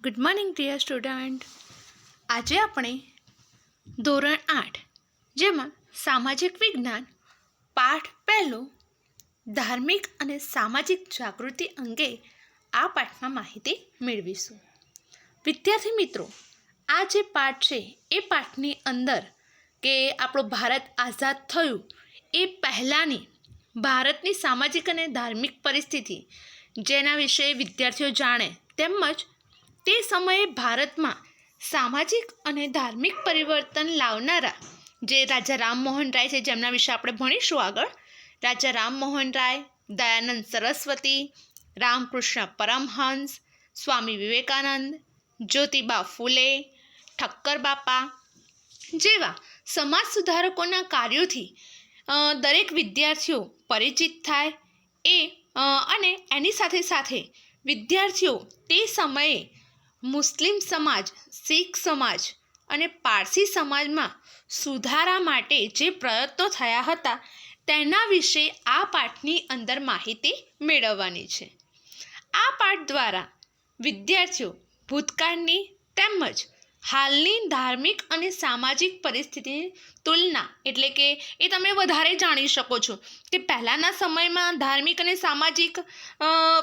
Good morning dear student આજે આપણે ધોરણ આઠ, જેમાં સામાજિક વિજ્ઞાન પાઠ પહેલો, ધાર્મિક અને સામાજિક જાગૃતિ અંગે આ પાઠમાં માહિતી મેળવીશું. વિદ્યાર્થી મિત્રો, આ જે પાઠ છે, એ પાઠની અંદર કે આપણો ભારત આઝાદ થયું, એ પહેલાંની ભારતની સામાજિક અને ધાર્મિક પરિસ્થિતિ, જેના વિશે વિદ્યાર્થીઓ જાણે, તેમજ તે સમયે ભારતમાં સામાજિક અને ધાર્મિક પરિવર્તન લાવનારા જે રાજા રામમોહન રાય છે, જેમના વિશે આપણે ભણીશું આગળ. રાજા રામમોહન રાય, દયાનંદ સરસ્વતી, રામકૃષ્ણ પરમહંસ, સ્વામી વિવેકાનંદ, જ્યોતિબા ફૂલે, ઠક્કર બાપા જેવા સમાજ સુધારકોના કાર્યોથી દરેક વિદ્યાર્થીઓ પરિચિત થાય. એ અને એની સાથે સાથે વિદ્યાર્થીઓ તે સમયે મુસ્લિમ સમાજ, શીખ સમાજ અને પારસી સમાજમાં સુધારા માટે જે પ્રયત્નો થયા હતા, તેના વિશે આ પાઠની અંદર માહિતી મેળવવાની છે. આ પાઠ દ્વારા વિદ્યાર્થીઓ ભૂતકાળની તેમજ હાલની ધાર્મિક અને સામાજિક પરિસ્થિતિની તુલના એટલે કે એ તમે વધારે જાણી શકો છો કે પહેલાંના સમયમાં ધાર્મિક અને સામાજિક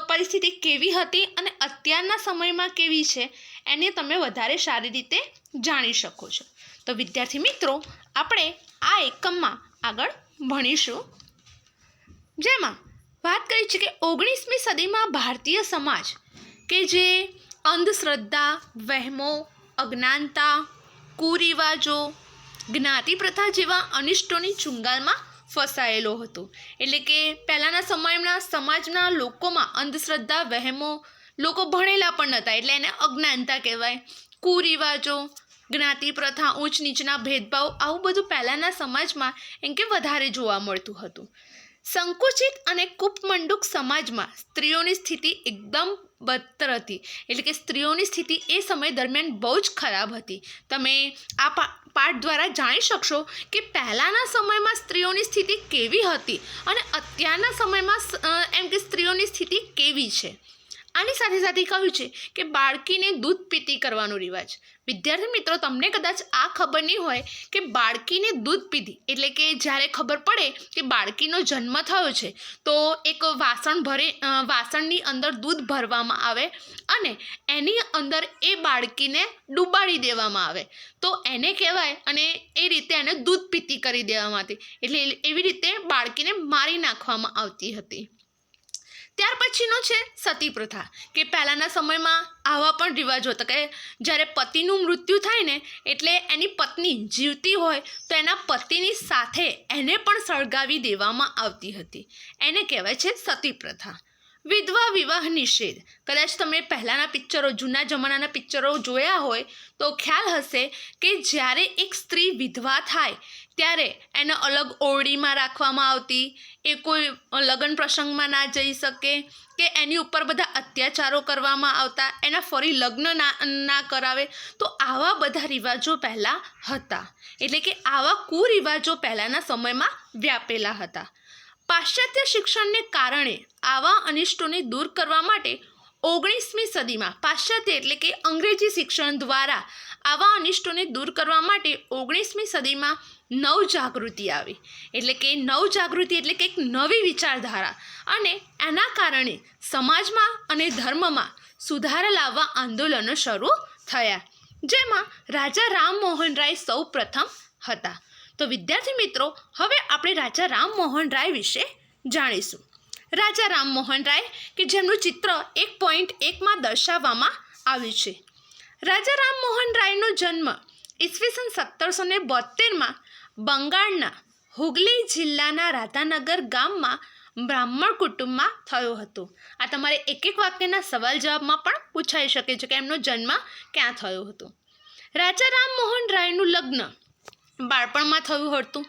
પરિસ્થિતિ કેવી હતી અને અત્યારના સમયમાં કેવી છે એને તમે વધારે સારી રીતે જાણી શકો છો. તો વિદ્યાર્થી મિત્રો, આપણે આ એકમમાં આગળ ભણીશું. જેમાં વાત કરી છે કે ઓગણીસમી સદીમાં ભારતીય સમાજ કે જે અંધશ્રદ્ધા, વહેમો અજ્ઞાનતા, કુરિવાજો, જ્ઞાતિ પ્રથા જેવા અનિષ્ટોની ચુંગાલમાં ફસાયેલો હતો. એટલે કે પહેલાંના સમયના સમાજના લોકોમાં અંધશ્રદ્ધા, વહેમો, લોકો ભણેલા પણ નહોતા એટલે એને અજ્ઞાનતા કહેવાય. કુરિવાજો, જ્ઞાતિ પ્રથા, ઊંચ નીચના ભેદભાવ આવું બધું પહેલાંના સમાજમાં એમ કે વધારે જોવા મળતું હતું. સંકુચિત અને કૂપમંડુક સમાજમાં સ્ત્રીઓની સ્થિતિ એકદમ બદતર હતી એટલે કે સ્ત્રીઓની સ્થિતિ એ સમય દરમિયાન બહુ જ ખરાબ હતી. તમે આ પાઠ દ્વારા જાણી શકશો કે પહેલાંના સમયમાં સ્ત્રીઓની સ્થિતિ કેવી હતી અને અત્યારના સમયમાં એમ કે સ્ત્રીઓની સ્થિતિ કેવી છે. આની સાથે સાથે કહ્યું છે કે બાળકીને દૂધ પીતી કરવાનો રિવાજ. વિદ્યાર્થી મિત્રો, તમને કદાચ આ ખબર નહીં હોય કે બાળકીને દૂધ પીધી. એટલે કે જ્યારે ખબર પડે કે બાળકીનો જન્મ થયો છે, તો એક વાસણ ભરે વાસણની અંદર દૂધ ભરવામાં આવે અને એની અંદર એ બાળકીને ડૂબાડી દેવામાં આવે. તો એને કહેવાય અને એ રીતે એને દૂધ પીતી કરી દેવામાં હતી એટલે એવી રીતે બાળકીને મારી નાખવામાં આવતી હતી. ત્યાર પછીનો છે સતી પ્રથા કે પહેલાંના સમયમાં આવા પણ રિવાજો હતા કે જ્યારે પતિનું મૃત્યુ થાય ને, એટલે એની પત્ની જીવતી હોય, તો એના પતિની સાથે એને પણ સળગાવી દેવામાં આવતી હતી. એને કહેવાય છે સતી પ્રથા વિધવા વિવાહ નિષેધ. કદાચ તમે પહેલાંના પિક્ચરો, જૂના જમાનાના પિક્ચરો જોયા હોય, તો ખ્યાલ હશે કે જ્યારે એક સ્ત્રી વિધવા થાય, ત્યારે એને અલગ ઓરડીમાં રાખવામાં આવતી, એ કોઈ લગ્ન પ્રસંગમાં ના જઈ શકે, કે એની ઉપર બધા અત્યાચારો કરવામાં આવતા, એના ફરી લગ્ન ના ના કરાવે, તો આવા બધા રિવાજો પહેલાં હતા. એટલે કે આવા કુરિવાજો પહેલાંના સમયમાં વ્યાપેલા હતા. પાશ્ચાત્ય શિક્ષણને કારણે આવા અનિષ્ટોને દૂર કરવા માટે ઓગણીસમી સદીમાં પાશ્ચાત્ય એટલે કે અંગ્રેજી શિક્ષણ દ્વારા આવા અનિષ્ટોને દૂર કરવા માટે ઓગણીસમી સદીમાં નવ જાગૃતિ આવી. એટલે કે નવ જાગૃતિ એટલે કે એક નવી વિચારધારા. અને એના કારણે સમાજમાં અને ધર્મમાં સુધારા લાવવા આંદોલનો શરૂ થયા, જેમાં રાજા રામમોહન રાય સૌ પ્રથમ હતા. તો વિદ્યાર્થી મિત્રો, હવે આપણે રાજા રામમોહન રાય વિશે જાણીશું. રાજા રામમોહન રાય કે જેમનું ચિત્ર એક પોઈન્ટ એકમાં દર્શાવવામાં આવ્યું છે. રાજા રામમોહન રાયનો જન્મ ઈસવીસન સત્તરસો ને બોતેરમાં બંગાળના હુગલી જિલ્લાના રાધાનગર ગામમાં બ્રાહ્મણ કુટુંબમાં થયો હતો. આ તમારે એક એક વાક્યના સવાલ જવાબમાં પણ પૂછાઈ શકે છે કે એમનો જન્મ ક્યાં થયો હતો. રાજા રામમોહન રાયનું લગ્ન બાળપણમાં થયું હતું.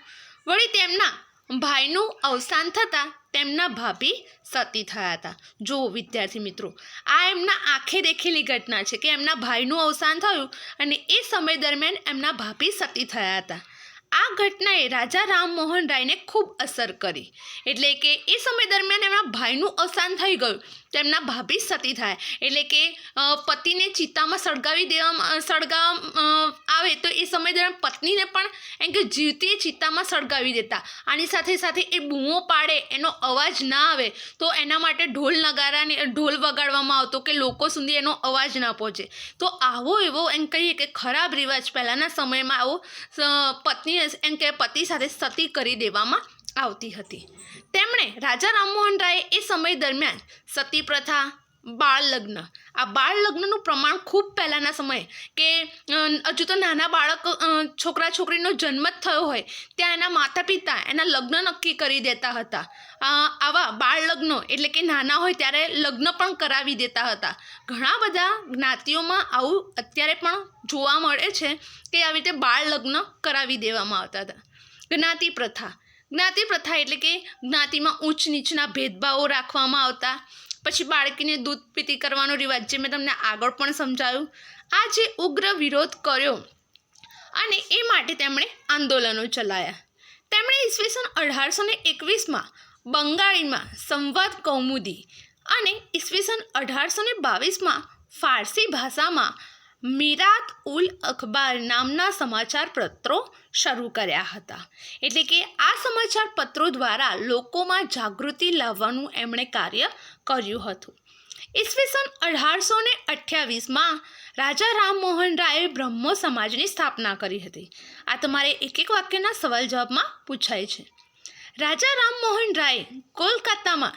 વળી તેમના ભાઈનું અવસાન થતાં તેમના ભાભી સતી થયા હતા. જો વિદ્યાર્થી મિત્રો, આ એમના આંખે દેખેલી ઘટના છે કે એમના ભાઈનું અવસાન થયું અને એ સમય દરમિયાન એમના ભાભી સતી થયા હતા. આ ઘટનાએ રાજા રામમોહન રાયને ખૂબ અસર કરી. એટલે કે એ સમય દરમિયાન એમના ભાઈનું અવસાન થઈ ગયું. તેમના ભાભી સતી થાય. એટલે કે પતિને ચિતામાં સળગાવી દેવામાં સળગાવ આવે તો એ સમય દરમિયાન પત્નીને પણ એમ કે જીવતી ચિતામાં સળગાવી દેતા. આની સાથે સાથે એ બૂમો પાડે, એનો અવાજ ના આવે, તો એના માટે ઢોલ નગારાને, ઢોલ વગાડવામાં આવતો કે લોકો સુધી એનો અવાજ ના પહોંચે. તો આવો એવો એમ કહીએ કે ખરાબ રિવાજ પહેલાંના સમયમાં આવો પત્ની એમ કે પતિ સાથે સતી કરી દેવામાં આવતી હતી. તેમણે રાજા રામમોહન રાયે એ સમય દરમિયાન સતી પ્રથા બાળ લગ્ન આ બાળ લગ્નનું પ્રમાણ ખૂબ પહેલાંના સમયે કે હજુ તો નાના બાળક છોકરા છોકરીનો જન્મ જ થયો હોય, ત્યાં એના માતા પિતા એના લગ્ન નક્કી કરી દેતા હતા. આવા બાળ લગ્નો એટલે કે નાના હોય ત્યારે લગ્ન પણ કરાવી દેતા હતા. ઘણા બધા જ્ઞાતિઓમાં આવું અત્યારે પણ જોવા મળે છે કે આવી રીતે બાળ લગ્ન કરાવી દેવામાં આવતા હતા. જ્ઞાતિ પ્રથા જ્ઞાતિ પ્રથા એટલે કે જ્ઞાતિમાં ઉચ્ચ નીચના ભેદભાવો રાખવામાં આવતા. પછી બાળકીને દૂધ પીતી કરવાનો રિવાજ જે મેં તમને આગળ પણ સમજાવ્યું આ જે ઉગ્ર વિરોધ કર્યો અને એ માટે તેમણે આંદોલનો ચલાયા. તેમણે ઈસવીસન અઢારસો ને એકવીસમાં બંગાળીમાં સંવાદ કૌમુદી અને ઈસવીસન અઢારસો ને બાવીસમાં ફારસી ભાષામાં મીરાત ઉલ અખબાર નામના સમાચાર પત્રો શરૂ કર્યા હતા. એટલે કે આ સમાચાર પત્રો દ્વારા લોકોમાં જાગૃતિ લાવવાનું એમણે કાર્ય કર્યું હતું. ઈસવીસન અઢારસો ને અઠ્યાવીસમાં રાજા રામમોહન રાયે બ્રહ્મો સમાજની સ્થાપના કરી હતી. આ તમારે એક એક વાક્યના સવાલ જવાબમાં પૂછાય છે. રાજા રામમોહન રાય કોલકાતામાં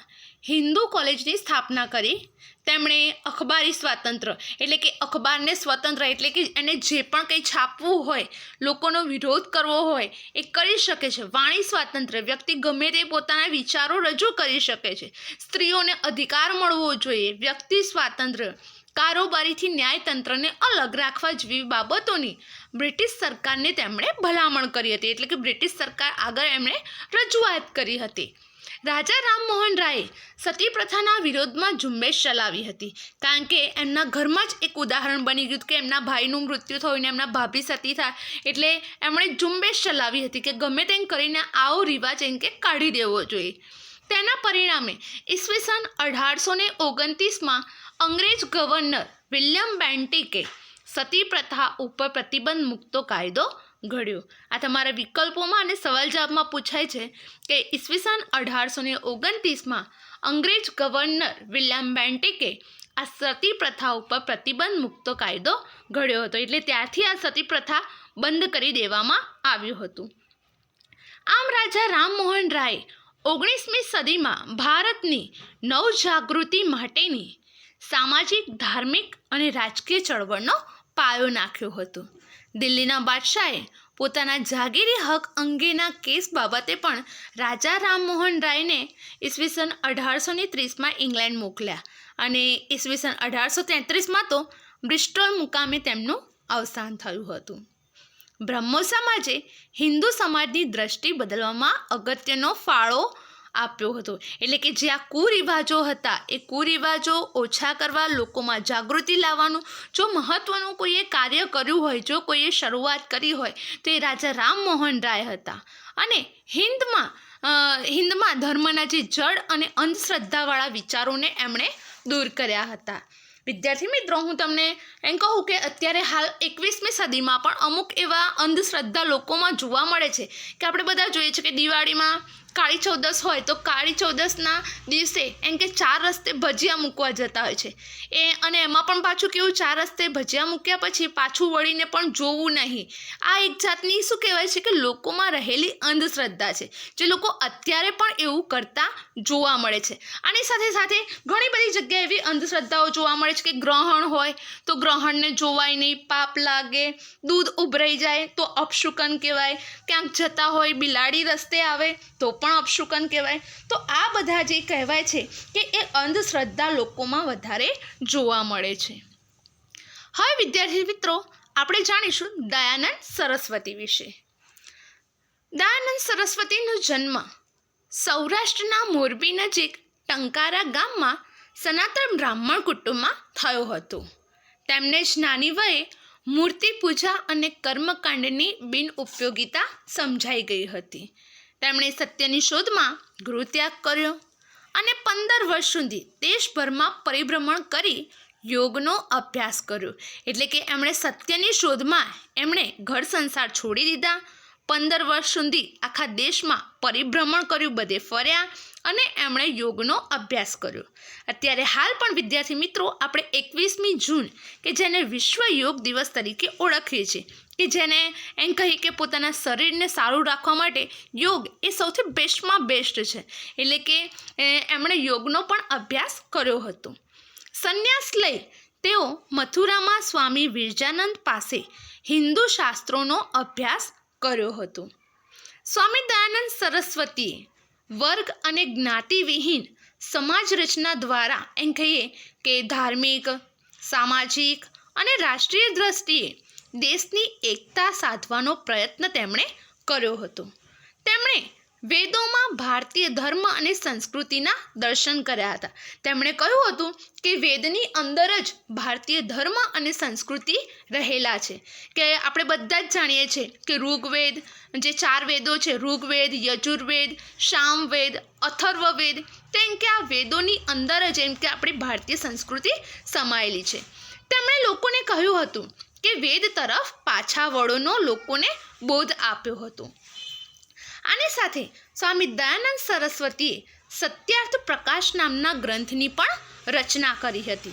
હિન્દુ કોલેજની સ્થાપના કરી. તેમણે અખબારી સ્વાતંત્ર્ય એટલે કે અખબારને સ્વતંત્ર, એટલે કે એને જે પણ કંઈ છાપવું હોય, લોકોનો વિરોધ કરવો હોય, એ કરી શકે છે. વાણી સ્વાતંત્ર્ય, વ્યક્તિ ગમે તે પોતાના વિચારો રજૂ કરી શકે છે. સ્ત્રીઓને અધિકાર મળવો જોઈએ. વ્યક્તિ સ્વાતંત્ર્ય, કારોબારીથી ન્યાયતંત્રને અલગ રાખવા જેવી બાબતોની બ્રિટિશ સરકારને તેમણે ભલામણ કરી હતી. એટલે કે બ્રિટિશ સરકાર આગળ એમણે રજૂઆત કરી હતી. રાજા રામમોહન રાયે સતી પ્રથાના વિરોધમાં ઝુંબેશ ચલાવી હતી. કારણ કે એમના ઘરમાં જ એક ઉદાહરણ બની ગયું કે એમના ભાઈનું મૃત્યુ થયું ને એમના ભાભી સતી થાય એટલે એમણે ઝુંબેશ ચલાવી હતી કે ગમે તેમ કરીને આવો રિવાજ એમ કે કાઢી દેવો જોઈએ. તેના પરિણામે ઈસવીસન અઢારસો ને ઓગણત્રીસમાં અંગ્રેજ ગવર્નર વિલિયમ બેન્ટિકે સતી પ્રથા ઉપર પ્રતિબંધ મૂકતો કાયદો ઘડ્યો. આ તમારા વિકલ્પોમાં અને સવાલ જવાબમાં પૂછાય છે કે ઈસવીસન અઢારસો ને ઓગણત્રીસમાં અંગ્રેજ ગવર્નર વિલિયમ બેન્ટિકે આ સતી પ્રથા ઉપર પ્રતિબંધ મૂકતો કાયદો ઘડ્યો હતો. એટલે ત્યારથી આ સતી પ્રથા બંધ કરી દેવામાં આવ્યું હતું. આમ રાજા રામમોહન રાય ઓગણીસમી સદીમાં ભારતની નવજાગૃતિ માટેની સામાજિક, ધાર્મિક અને રાજકીય ચળવળનો પાયો નાખ્યો હતો. દિલ્હીના બાદશાહે પોતાના જાગીરી હક અંગેના કેસ બાબતે પણ રાજા રામમોહન રાયને ઈસવીસન અઢારસો ને ત્રીસમાં ઇંગ્લેન્ડ મોકલ્યા અને ઈસવીસન અઢારસો તેત્રીસમાં તો બ્રિસ્ટોલ મુકામે તેમનું અવસાન થયું હતું. બ્રહ્મો સમાજે હિન્દુ સમાજની દ્રષ્ટિ બદલવામાં અગત્યનો ફાળો આપ્યો હતો. એટલે કે જે આ કુરિવાજો હતા, એ કુરિવાજો ઓછા કરવા લોકોમાં જાગૃતિ લાવવાનું જો મહત્ત્વનું કોઈએ કાર્ય કર્યું હોય, જો કોઈએ શરૂઆત કરી હોય, તો એ રાજા રામમોહન રાય હતા. અને હિન્દમાં હિન્દમાં ધર્મના જે જડ અને અંધશ્રદ્ધાવાળા વિચારોને એમણે દૂર કર્યા હતા. વિદ્યાર્થી મિત્રો, હું તમને એમ કહું કે અત્યારે હાલ એકવીસમી સદીમાં પણ અમુક એવા અંધશ્રદ્ધા લોકોમાં જોવા મળે છે કે આપણે બધા જોઈએ છીએ કે દિવાળીમાં કાળી ચૌદસ હોય તો કાળી ચૌદસના દિવસે એમ કે ચાર રસ્તે ભજીયા મૂકવા જતા હોય છે. એ અને એમાં પણ પાછું કેવું ચાર રસ્તે ભજીયા મૂક્યા પછી પાછું વળીને પણ જોવું નહીં. આ એક જાતની શું કહેવાય છે કે લોકોમાં રહેલી અંધશ્રદ્ધા છે. જે લોકો અત્યારે પણ એવું કરતા જોવા મળે છે. આની સાથે સાથે ઘણી બધી જગ્યાએ એવી અંધશ્રદ્ધાઓ જોવા મળે છે કે ગ્રહણ હોય તો ગ્રહણને જોવાય નહીં, પાપ લાગે, દૂધ ઉભરાઈ જાય તો અપશુકન કહેવાય. ક્યાંક જતા હોય બિલાડી રસ્તે આવે તો પણ અપશુકન કહેવાય. તો આ બધા જે કહેવાય છે કે એ અંધશ્રદ્ધા લોકોમાં વધારે જોવા મળે છે. હવે વિદ્યાર્થી મિત્રો, આપણે જાણીશું દયાનંદ સરસ્વતી વિશે. દયાનંદ સરસ્વતીનો જન્મ સૌરાષ્ટ્રના મોરબી નજીક ટંકારા ગામમાં સનાતન બ્રાહ્મણ કુટુંબમાં થયો હતો. તેમને જ નાની વયે મૂર્તિ પૂજા અને કર્મકાંડની બિન ઉપયોગિતા સમજાઈ ગઈ હતી. તેમણે સત્યની શોધમાં ગૃહત્યાગ કર્યો અને પંદર વર્ષ સુધી દેશભરમાં પરિભ્રમણ કરી યોગનો અભ્યાસ કર્યો. એટલે કે એમણે સત્યની શોધમાં એમણે ઘર સંસાર છોડી દીધા પંદર વર્ષ સુધી આખા દેશમાં પરિભ્રમણ કર્યું બધે ફર્યા અને એમણે યોગનો અભ્યાસ કર્યો. અત્યારે હાલ પણ વિદ્યાર્થી મિત્રો, આપણે એકવીસમી જૂન, કે જેને વિશ્વ યોગ દિવસ તરીકે ઓળખીએ છીએ, કે જેને એમ કહીએ કે પોતાના શરીરને સારું રાખવા માટે યોગ એ સૌથી બેસ્ટમાં બેસ્ટ છે. એટલે કે એમણે યોગનો પણ અભ્યાસ કર્યો હતો. સંન્યાસ લઈ તેઓ મથુરામાં સ્વામી વિરજાનંદ પાસે હિન્દુ શાસ્ત્રોનો અભ્યાસ કર્યો હતો. સ્વામી દયાનંદ સરસ્વતીએ વર્ગ અને જ્ઞાતિવિહીન સમાજ રચના દ્વારા એમ કહીએ કે ધાર્મિક, સામાજિક અને રાષ્ટ્રીય દ્રષ્ટિએ દેશની એકતા સાધવાનો પ્રયત્ન તેમણે કર્યો હતો. તેમણે વેદોમાં ભારતીય ધર્મ અને સંસ્કૃતિના દર્શન કર્યા હતા. તેમણે કહ્યું હતું કે વેદની અંદર જ ભારતીય ધર્મ અને સંસ્કૃતિ રહેલા છે. કે આપણે બધા જ જાણીએ છીએ કે ઋગ્વેદ, જે ચાર વેદો છે, ઋગ્વેદ, યજુર્વેદ શામવેદ અથર્વવેદ, તેમ કે આ વેદોની અંદર જ એમ કે આપણી ભારતીય સંસ્કૃતિ સમાયેલી છે. તેમણે લોકોને કહ્યું હતું કે વેદ તરફ પાછા વળોનો લોકોને બોધ આપ્યો હતો. આની સાથે સ્વામી દયાનંદ સરસ્વતીએ સત્યાર્થ પ્રકાશ નામના ગ્રંથની પણ રચના કરી હતી.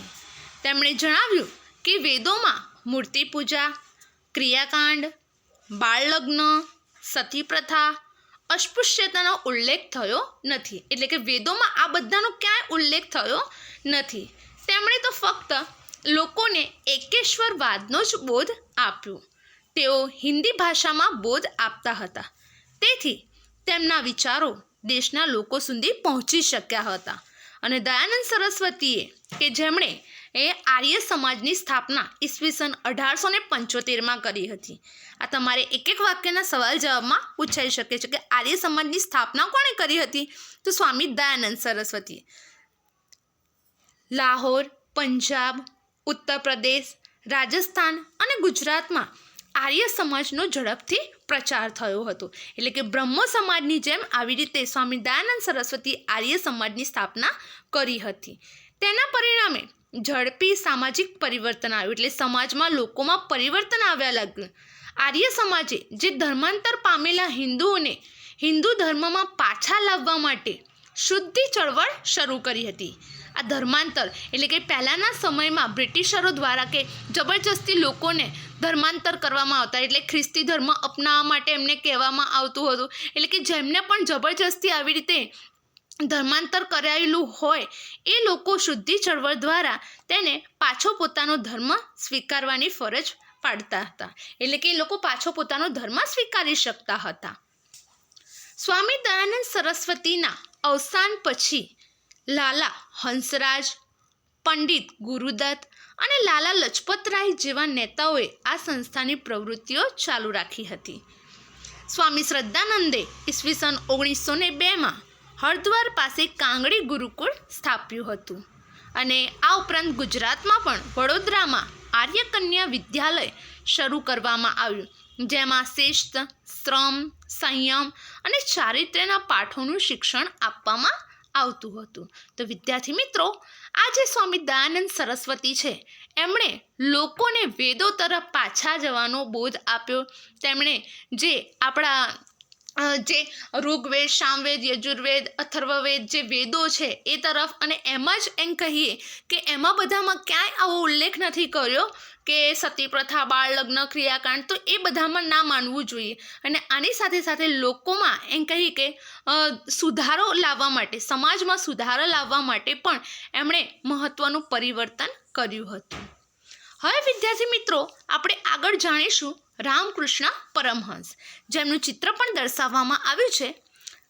તેમણે જણાવ્યું કે વેદોમાં મૂર્તિ પૂજા, ક્રિયાકાંડ, બાળલગ્ન સતી પ્રથા અસ્પૃશ્યતાનો ઉલ્લેખ થયો નથી. એટલે કે વેદોમાં આ બધાનો ક્યાંય ઉલ્લેખ થયો નથી. તેમણે તો ફક્ત લોકોને એકેશ્વરવાદનો જ બોધ આપ્યો. તેઓ હિન્દી ભાષામાં બોધ આપતા હતા. તેથી તેમના વિચારો દેશના લોકો સુધી પહોંચી શક્યા હતા. અને દયાનંદ સરસ્વતીએ કે જેમણે એ આર્ય સમાજની સ્થાપના ઈસવીસન અઢારસો ને પંચોતેરમાં કરી હતી. આ તમારે એક એક વાક્યના સવાલ જવાબમાં પૂછાઈ શકે છે કે આર્ય સમાજની સ્થાપના કોણે કરી હતી? તો સ્વામી દયાનંદ સરસ્વતીએ. લાહોર, પંજાબ, ઉત્તર પ્રદેશ, રાજસ્થાન અને ગુજરાતમાં આર્ય સમાજનો ઝડપથી પ્રચાર થયો હતો. એટલે કે બ્રહ્મ સમાજની જેમ આવી રીતે સ્વામી દયાનંદ સરસ્વતી આર્ય સમાજની સ્થાપના કરી હતી. તેના પરિણામે ઝડપી સામાજિક પરિવર્તન આવ્યું. એટલે સમાજમાં લોકોમાં પરિવર્તન આવ્યા લાગ્યું. આર્ય સમાજે જે ધર્માંતર પામેલા હિન્દુઓને હિન્દુ ધર્મમાં પાછા લાવવા માટે શુદ્ધિ ચળવળ શરૂ કરી હતી. આ ધર્માંતર, એટલે કે પહેલાંના સમયમાં બ્રિટિશરો દ્વારા કે જબરજસ્તી લોકોને ધર્માંતર કરવામાં આવતા, એટલે ખ્રિસ્તી ધર્મ અપનાવવા માટે એમને કહેવામાં આવતું હતું. એટલે કે જેમને પણ જબરજસ્તી આવી રીતે ધર્માંતર કરાયેલું હોય, એ લોકો શુદ્ધિ ચળવળ દ્વારા તેને પાછો પોતાનો ધર્મ સ્વીકારવાની ફરજ પાડતા હતા. એટલે કે એ લોકો પાછો પોતાનો ધર્મ સ્વીકારી શકતા હતા. સ્વામી દયાનંદ સરસ્વતીના અવસાન પછી લાલા હંસરાજ, પંડિત ગુરુદત્ત અને લાલા લજપતરાય જેવા નેતાઓએ આ સંસ્થાની પ્રવૃત્તિઓ ચાલુ રાખી હતી. સ્વામી શ્રદ્ધાનંદે ઈસવીસન ઓગણીસો ને બેમાં હરદ્વાર પાસે કાંગડી ગુરુકુળ સ્થાપ્યું હતું અને આ ઉપરાંત ગુજરાતમાં પણ વડોદરામાં આર્યકન્યા વિદ્યાલય શરૂ કરવામાં આવ્યું, જેમાં શિસ્ત, શ્રમ, સંયમ અને ચારિત્ર્યના પાઠોનું શિક્ષણ આપવામાં આવતું હતું. તો વિદ્યાર્થી મિત્રો આ જે સ્વામી દયાનંદ સરસ્વતી છે. એમણે લોકોને વેદો તરફ પાછા જવાનો બોધ આપ્યો. તેમણે જે આપણા જે ઋગ્વેદ, સામવેદ, યજુર્વેદ, અથર્વવેદ જે વેદો છે એ તરફ અને એમાં જ એમ કહીએ કે એમાં બધામાં ક્યાંય આવો ઉલ્લેખ નથી કર્યો કે સતી પ્રથા બાળ લગ્ન, ક્રિયાકાંડ તો એ બધામાં ના માનવું જોઈએ. અને આની સાથે સાથે લોકોમાં એમ કહીએ કે સુધારો લાવવા માટે, સમાજમાં સુધારો લાવવા માટે પણ એમણે મહત્ત્વનું પરિવર્તન કર્યું હતું. હવે વિદ્યાર્થી મિત્રો, આપણે આગળ જાણીશું રામકૃષ્ણ પરમહંસ. જેમનું ચિત્ર પણ દર્શાવવામાં આવ્યું છે.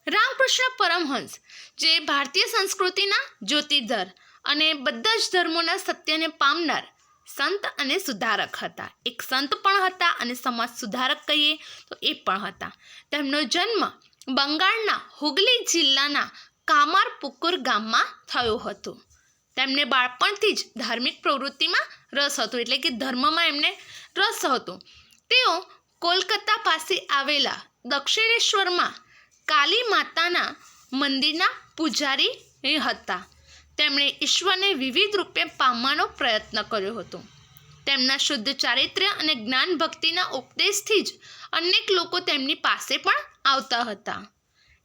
રામકૃષ્ણ પરમહંસ, જે ભારતીય સંસ્કૃતિના જ્યોતિર્ધર અને બધા જ ધર્મોના સત્યને પામનાર સંત અને સુધારક હતા. એક સંત પણ હતા અને સમાજ સુધારક કહીએ તો એ પણ હતા. તેમનો જન્મ બંગાળના હુગલી જિલ્લાના કામારપુકુર ગામમાં થયો હતો. તેમને બાળપણથી જ ધાર્મિક પ્રવૃત્તિમાં રસ હતો, એટલે કે ધર્મમાં એમને રસ હતો. તેઓ કોલકાતા પાસે આવેલા દક્ષિણેશ્વરમાં કાલી માતાના મંદિરના પૂજારી હતા. તેમણે ઈશ્વરને વિવિધ રૂપે પામવાનો પ્રયત્ન કર્યો હતો. તેમના શુદ્ધ ચારિત્ર્ય અને જ્ઞાન ભક્તિના ઉપદેશથી જ અનેક લોકો તેમની પાસે પણ આવતા હતા.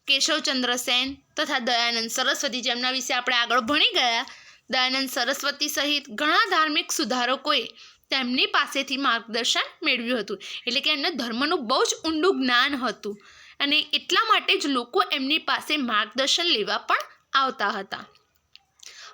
કેશવચંદ્ર સેન તથા દયાનંદ સરસ્વતી જેમના વિશે આપણે આગળ ભણી ગયા, દયાનંદ સરસ્વતી સહિત ઘણા ધાર્મિક સુધારકોએ તેમની પાસેથી માર્ગદર્શન મેળવ્યું હતું. એટલે કે એમને ધર્મનું બહુ જ ઊંડું જ્ઞાન હતું. અને એટલા માટે જ લોકો એમની પાસે માર્ગદર્શન લેવા પણ આવતા હતા.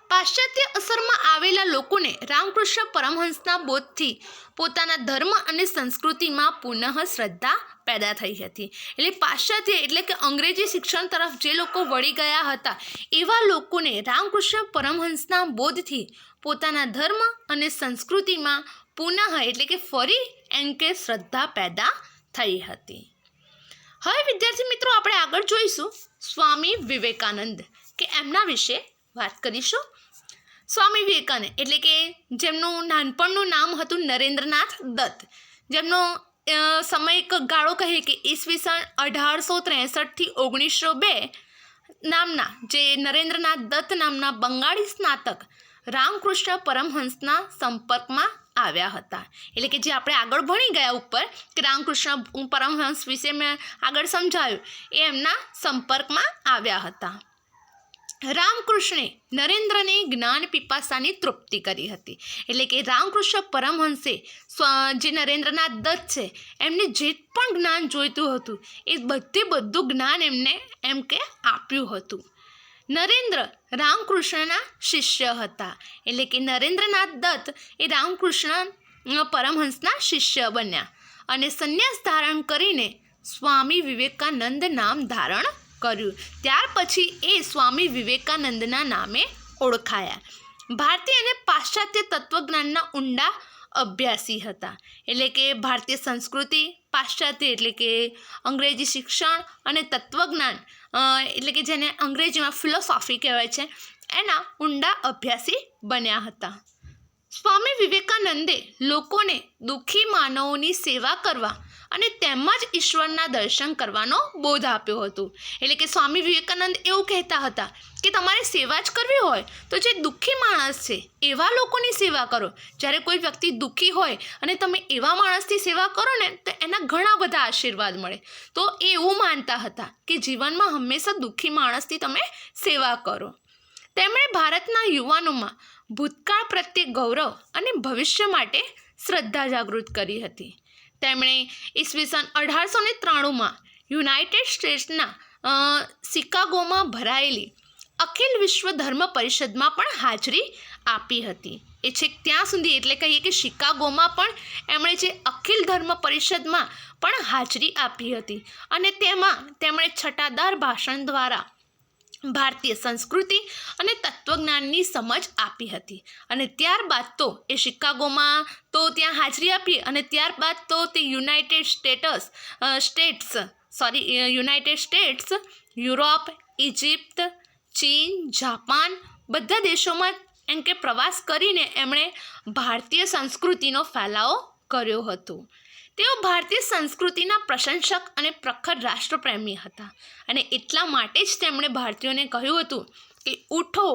પાશ્ચાત્ય અસરમાં આવેલા લોકોને રામકૃષ્ણ પરમહંસના બોધથી પોતાના ધર્મ અને સંસ્કૃતિમાં પુનઃ શ્રદ્ધા પેદા થઈ હતી. એટલે પાશ્ચાત્ય એટલે કે અંગ્રેજી શિક્ષણ તરફ જે લોકો વળી ગયા હતા, એવા લોકોને રામકૃષ્ણ પરમહંસના બોધથી પોતાના ધર્મ અને સંસ્કૃતિમાં પુનઃ એટલે કે ફરી એમ કે શ્રદ્ધા પેદા થઈ હતી. હવે વિદ્યાર્થી મિત્રો આપણે આગળ જોઈશું સ્વામી વિવેકાનંદ કે એમના વિશે વાત કરીશું. સ્વામી વિવેકાનંદ એટલે કે જેમનું નાનપણનું નામ હતું નરેન્દ્રનાથ દત્ત. જેમનો સમય ગાળો કહે કે ઈસવીસન અઢારસો ત્રેસઠથી ઓગણીસો બે નામના જે નરેન્દ્રનાથ દત્ત નામના બંગાળી સ્નાતક રામકૃષ્ણ પરમહંસના સંપર્કમાં આવ્યા હતા. એટલે કે જે આપણે આગળ ભણી ગયા ઉપર, કે રામકૃષ્ણ પરમહંસ વિશે મેં આગળ સમજાવ્યું એ એમના સંપર્કમાં આવ્યા હતા. રામકૃષ્ણે નરેન્દ્રને જ્ઞાન પીપાસાની તૃપ્તિ કરી હતી. એટલે કે રામકૃષ્ણ પરમહંસે સ્વ- જે નરેન્દ્રનાથ દત્ત છે, એમને જે પણ જ્ઞાન જોઈતું હતું, એ બધે બધું જ્ઞાન એમને એમ કે આપ્યું હતું. નરેન્દ્ર રામકૃષ્ણના શિષ્ય હતા. એટલે કે નરેન્દ્રનાથ દત્ત એ રામકૃષ્ણ પરમહંસના શિષ્ય બન્યા. અને સંન્યાસ ધારણ કરીને સ્વામી વિવેકાનંદ નામ ધારણ કર્યું. ત્યાર પછી એ સ્વામી વિવેકાનંદના નામે ઓળખાયા. ભારતીય અને પાશ્ચાત્ય તત્વજ્ઞાનના ઊંડા અભ્યાસી હતા. એટલે કે ભારતીય સંસ્કૃતિ, પાશ્ચાત્ય એટલે કે અંગ્રેજી શિક્ષણ અને તત્વજ્ઞાન એટલે કે જેને અંગ્રેજીમાં ફિલોસોફી કહેવાય છે, એના ઊંડા અભ્યાસી બન્યા હતા. સ્વામી વિવેકાનંદે લોકોને દુઃખી માનવોની સેવા કરવા અને તેમજ ઈશ્વરના દર્શન કરવાનો બોધ આપ્યો હતો. એટલે કે સ્વામી વિવેકાનંદ એવું કહેતા હતા કે તમારે સેવા જ કરવી હોય તો જે દુઃખી માણસ છે, એવા લોકોની સેવા કરો. જ્યારે કોઈ વ્યક્તિ દુઃખી હોય અને તમે એવા માણસની સેવા કરો ને, તો એના ઘણા બધા આશીર્વાદ મળે. તો એ એવું માનતા હતા કે જીવનમાં હંમેશા દુઃખી માણસની તમે સેવા કરો. તેમણે ભારતના યુવાનોમાં ભૂતકાળ પ્રત્યે ગૌરવ અને ભવિષ્ય માટે શ્રદ્ધા જાગૃત કરી હતી. તેમણે ઈસવીસન અઢારસો ને ત્રાણુંમાં યુનાઇટેડ સ્ટેટ્સના શિકાગોમાં ભરાયેલી અખિલ વિશ્વ ધર્મ પરિષદમાં પણ હાજરી આપી હતી. એ છેક ત્યાં સુધી એટલે કહીએ કે શિકાગોમાં પણ એમણે જે અખિલ ધર્મ પરિષદમાં પણ હાજરી આપી હતી અને તેમાં તેમણે છટાદાર ભાષણ દ્વારા ભારતીય સંસ્કૃતિ અને તત્વજ્ઞાનની સમજ આપી હતી. અને ત્યારબાદ તો એ શિકાગોમાં તો ત્યાં હાજરી આપી અને ત્યારબાદ તો તે United States States, sorry United States, Europe Egypt ચીન, જાપાન બધા દેશોમાં એમ કે પ્રવાસ કરીને એમણે ભારતીય સંસ્કૃતિનો ફેલાવો કર્યો હતો. તેઓ ભારતીય સંસ્કૃતિના પ્રશંસક અને પ્રખર રાષ્ટ્રપ્રેમી હતા અને એટલા માટે જ તેમણે ભારતીયોને કહ્યું હતું કે, ઉઠો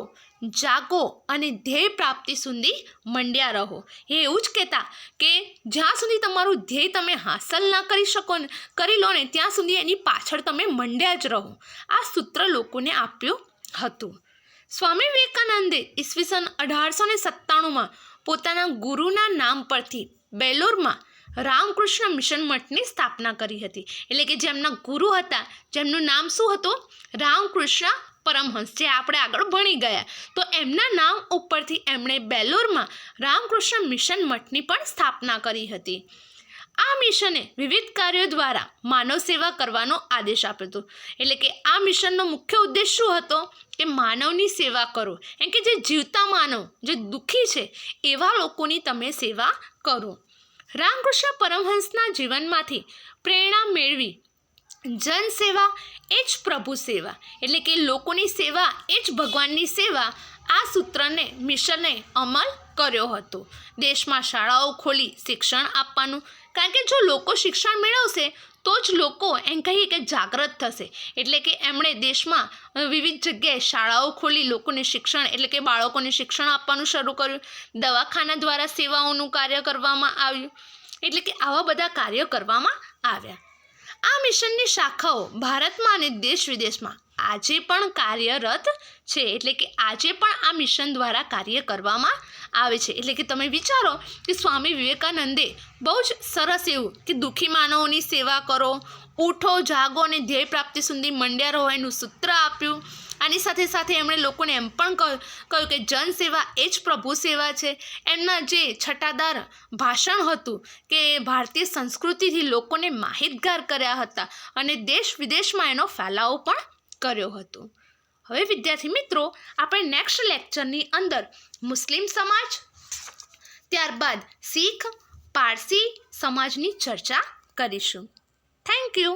જાગો અને ધ્યેય પ્રાપ્તિ સુધી મંડ્યા રહો. એ એવું જ કહેતા કે જ્યાં સુધી તમારું ધ્યેય તમે હાંસલ ના કરી શકો ને, કરી લો ને, ત્યાં સુધી એની પાછળ તમે મંડ્યા જ રહો. આ સૂત્ર લોકોને આપ્યું હતું. સ્વામી વિવેકાનંદે ઈસવીસન અઢારસો ને સત્તાણુંમાં પોતાના ગુરુના નામ પરથી બેલોરમાં રામકૃષ્ણ મિશન મઠની સ્થાપના કરી હતી. એટલે કે જેમના ગુરુ હતા, જેમનું નામ શું હતું? રામકૃષ્ણ પરમહંસ, જે આપણે આગળ ભણી ગયા. તો એમના નામ ઉપરથી એમણે બેલોરમાં રામકૃષ્ણ મિશન મઠની પણ સ્થાપના કરી હતી. આ મિશને વિવિધ કાર્યો દ્વારા માનવ સેવા કરવાનો આદેશ આપ્યો હતો. એટલે કે આ મિશનનો મુખ્ય ઉદ્દેશ શું હતો? કે માનવની સેવા કરો. એમ કે જે જીવતા માનવ, જે દુઃખી છે, એવા લોકોની તમે સેવા કરો. રામકૃષ્ણ પરમહંસના જીવનમાંથી પ્રેરણા મેળવી જન સેવા એ જ પ્રભુ સેવા. એટલે કે લોકોની સેવા એ જ ભગવાનની સેવા. આ સૂત્રને, મિશને અમલ કર્યો હતો. દેશમાં શાળાઓ ખોલી, શિક્ષણ આપવાનું. કારણ કે જો લોકો શિક્ષણ મેળવશે, તો જ લોકો એમ કહીએ કે જાગૃત થશે. એટલે કે એમણે દેશમાં વિવિધ જગ્યાએ શાળાઓ ખોલી, લોકોને શિક્ષણ, એટલે કે બાળકોને શિક્ષણ આપવાનું શરૂ કર્યું. દવાખાના દ્વારા સેવાઓનું કાર્ય કરવામાં આવ્યું. એટલે કે આવા બધા કાર્યો કરવામાં આવ્યા. આ મિશનની શાખાઓ ભારતમાં અને દેશ વિદેશમાં આજે પણ કાર્યરત છે. એટલે કે આજે પણ આ મિશન દ્વારા કાર્ય કરવામાં આવે છે. એટલે કે તમે વિચારો કે સ્વામી વિવેકાનંદે બહુ જ સરસ એવું કે દુઃખી માનવોની સેવા કરો, ઉઠો, જાગો અને ધ્યેય પ્રાપ્તિ સુધી મંડ્યા રહો એનું સૂત્ર આપ્યું. આની સાથે સાથે એમણે લોકોને એમ પણ કહ્યું કહ્યું કે જનસેવા એ જ પ્રભુ સેવા છે. એમના જે છટાદાર ભાષણ હતું કે ભારતીય સંસ્કૃતિથી લોકોને માહિતગાર કર્યા હતા અને દેશ વિદેશમાં એનો ફેલાવો પણ કર્યો હતો. હવે વિદ્યાર્થી મિત્રો, આપણે નેક્સ્ટ લેક્ચરની અંદર મુસ્લિમ સમાજ, ત્યારબાદ શીખ, પારસી સમાજની ચર્ચા કરીશું. Thank you